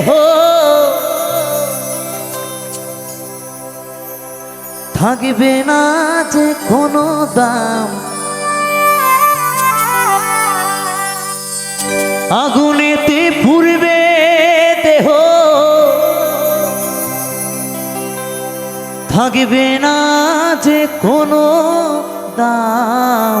দেহ থাকবে না যে কোনো দাম। আগুনেতে পুরবে দেহ। থাকবে না যে কোনো দাম।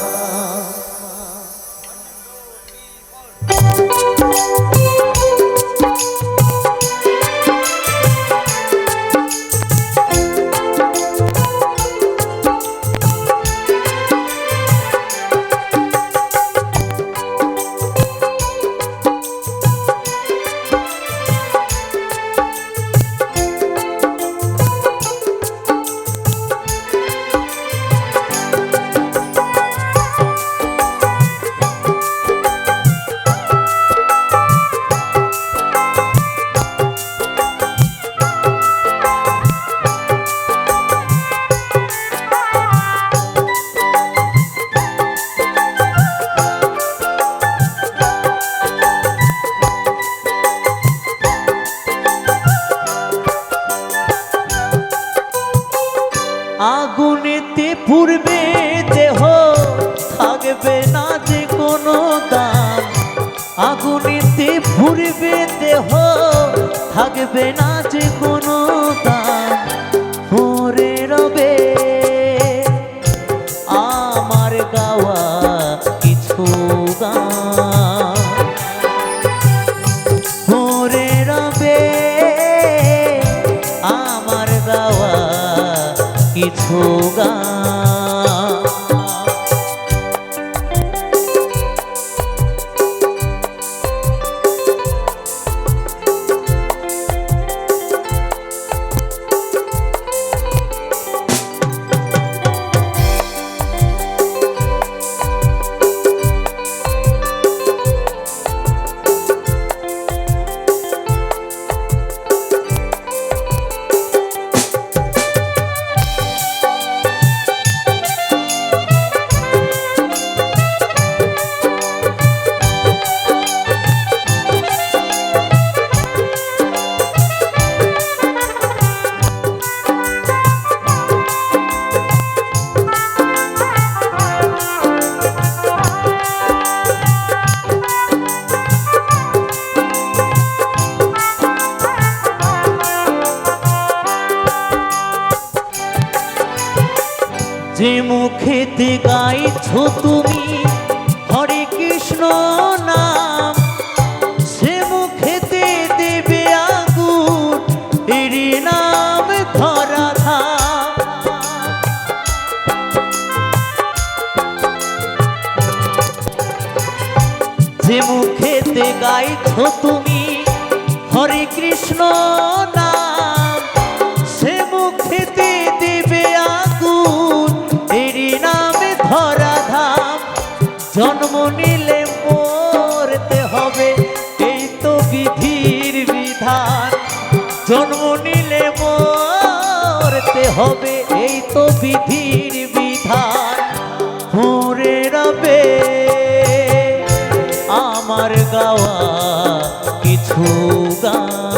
আগুনেতে পূর্বে দেহ, থাকবে না যে কোনো দাম পরে রবে, আমার গাওয়া কিছু গান। পরে রবে, আমার গাওয়া কিছু গান। যে মুখেতে গাইছো তুমি, হরে কৃষ্ণ নাম। সে মুখেতে দেবে আগুন, এরি নাম ধরা যে মুখেতে গাইছো তুমি, হরে কৃষ্ণ নাম জন্ম নিলে মরতে হবে, এই তো বিধির বিধান। জন্ম নিলে মরতে হবে, এই তো বিধির বিধান। পরে রবে, আমার গাওয়া কিছু গান।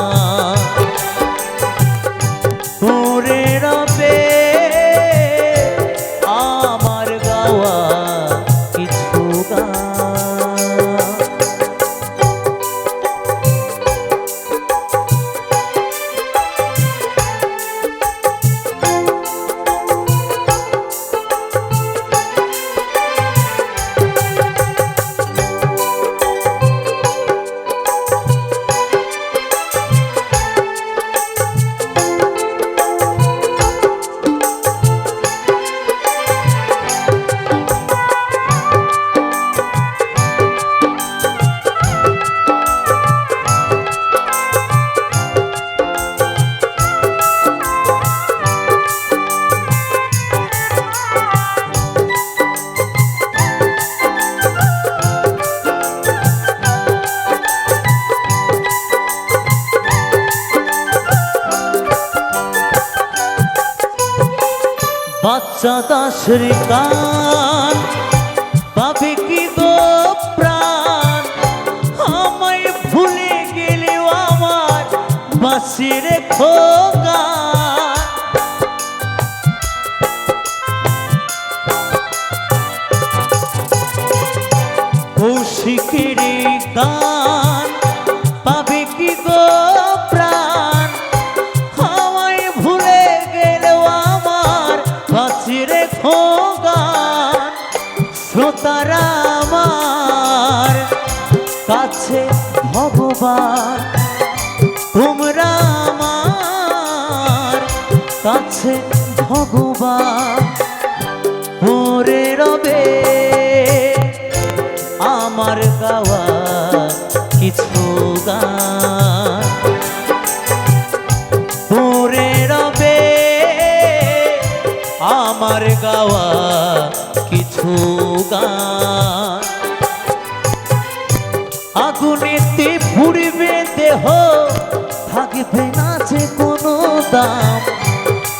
দাসের গান পাবে কি গো প্রাণ? আমায় ভুলে গেলেও আমার বাসির খোগান কৌশিকের গান। পাবে কি গো শ্রোতারা আমার কাছে ভগবান। তোমরা আমার কাছে ভগবান। কিছু গান। আগুনেতে পুড়বে দেহ, থাকবে না যে কোনো দাম।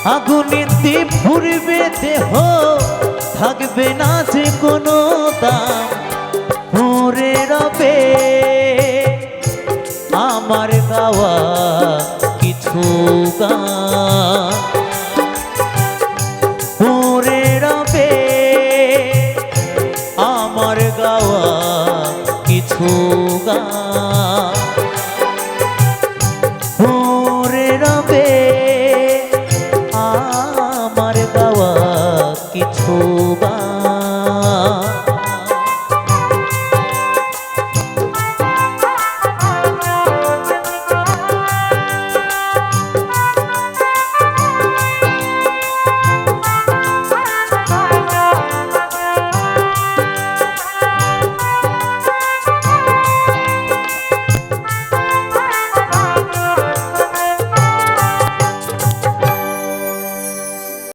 আগুনেতে পুড়বে দেহ, থাকবে না যে কোনো দাম। পরে রবে, আমার গাওয়া কিছু গান। কিছু